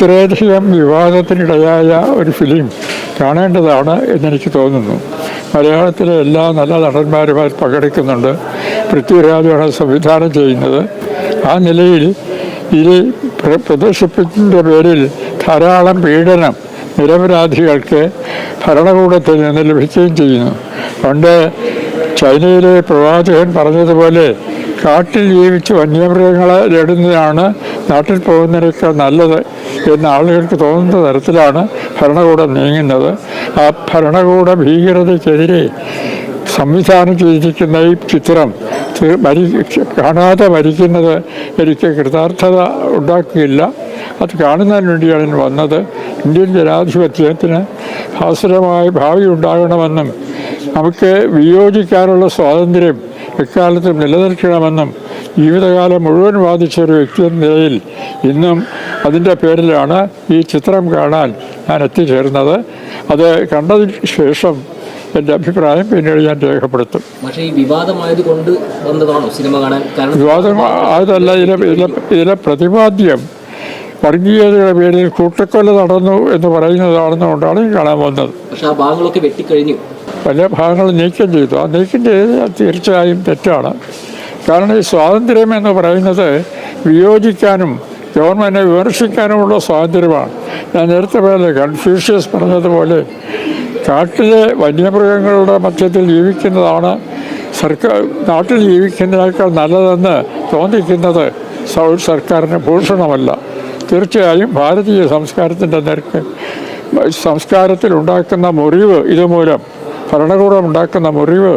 ഇത്രയധികം വിവാദത്തിനിടയായ ഒരു ഫിലിം കാണേണ്ടതാണ് എന്നെനിക്ക് തോന്നുന്നു. മലയാളത്തിലെ എല്ലാ നല്ല നടന്മാരും അതിൽ പങ്കെടുക്കുന്നുണ്ട്. പൃഥ്വിരാജാണ് സംവിധാനം ചെയ്യുന്നത്. ആ നിലയിൽ ഇത് പ്രദർശിപ്പിന്റെ പേരിൽ ധാരാളം പീഡനം നിരപരാധികൾക്ക് ഭരണകൂടത്തിൽ നിന്ന് ലഭിക്കുകയും ചെയ്യുന്നു. പണ്ട് ചൈനയിലെ പ്രവാചകൻ പറഞ്ഞതുപോലെ കാട്ടിൽ ജീവിച്ച് വന്യമൃഗങ്ങളെ നേടുന്നതാണ് നാട്ടിൽ പോകുന്നതിനേക്കാൾ നല്ലത് എന്ന് ആളുകൾക്ക് തോന്നുന്ന തരത്തിലാണ് ഭരണകൂടം നീങ്ങുന്നത്. ആ ഭരണകൂട ഭീകരതയ്ക്കെതിരെ സംവിധാനം ചെയ്തിരിക്കുന്ന ഈ ചിത്രം മരി കാണാതെ മരിക്കുന്നത് എനിക്ക് കൃതാർത്ഥത ഉണ്ടാക്കുകയില്ല. അത് കാണുന്നതിന് വേണ്ടിയാണ് ഞാൻ വന്നത്. ഇന്ത്യൻ ജനാധിപത്യത്തിന് ഭാസുരമായ ഭാവി ഉണ്ടാകണമെന്നും നമുക്ക് വിയോജിക്കാനുള്ള സ്വാതന്ത്ര്യം എക്കാലത്തും നിലനിൽക്കണമെന്നും ജീവിതകാലം മുഴുവൻ വാദിച്ച ഒരു വ്യക്തി എന്ന നിലയിൽ ഇന്നും അതിന്റെ പേരിലാണ് ഈ ചിത്രം കാണാൻ ഞാൻ എത്തിച്ചേരുന്നത്. അത് കണ്ടതിന് ശേഷം എന്റെ അഭിപ്രായം പിന്നീട് ഞാൻ രേഖപ്പെടുത്തും. പക്ഷേ ഈ വിവാദമായത് കൊണ്ട് വന്നതാണോ സിനിമ കാണാൻ? വിവാദം ആയതല്ല ഇതിലെ ഇതിലെ ഇതിലെ പ്രതിപാദ്യം വർഗീയതയുടെ പേരിൽ കൂട്ടക്കൊല നടന്നു എന്ന് പറയുന്നതാണെന്നുകൊണ്ടാണ് കാണാൻ വന്നത്. പക്ഷേ ആ ഭാഗങ്ങളൊക്കെ വെട്ടിക്കഴിഞ്ഞു. പല ഭാഗങ്ങൾ നീക്കം ചെയ്തു. ആ നീക്കം ചെയ്ത് തീർച്ചയായും തെറ്റാണ്. കാരണം ഈ സ്വാതന്ത്ര്യം എന്ന് പറയുന്നത് വിയോജിക്കാനും ഗവൺമെന്റിനെ വിമർശിക്കാനുമുള്ള സ്വാതന്ത്ര്യമാണ്. ഞാൻ നേരത്തെ പറഞ്ഞത് കൺഫ്യൂഷ്യസ് പറഞ്ഞതുപോലെ കാട്ടിലെ വന്യമൃഗങ്ങളുടെ മധ്യത്തിൽ ജീവിക്കുന്നതാണ് സർക്കാർ നാട്ടിൽ ജീവിക്കുന്നതിനേക്കാൾ നല്ലതെന്ന് തോന്നിക്കുന്നത് സർക്കാരിന് ഭൂഷണമല്ല. തീർച്ചയായും ഭാരതീയ സംസ്കാരത്തിന്റെ നിരക്ക് സംസ്കാരത്തിൽ ഉണ്ടാക്കുന്ന മുറിവ് ഇതുമൂലം ഭരണകൂടം ഉണ്ടാക്കുന്ന മുറിവ്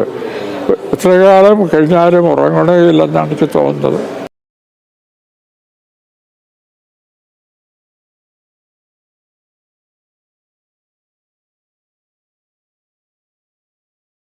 എത്ര കാലം കഴിഞ്ഞാലും ഉറങ്ങണയില്ലെന്നാണ് എനിക്ക് തോന്നുന്നത്.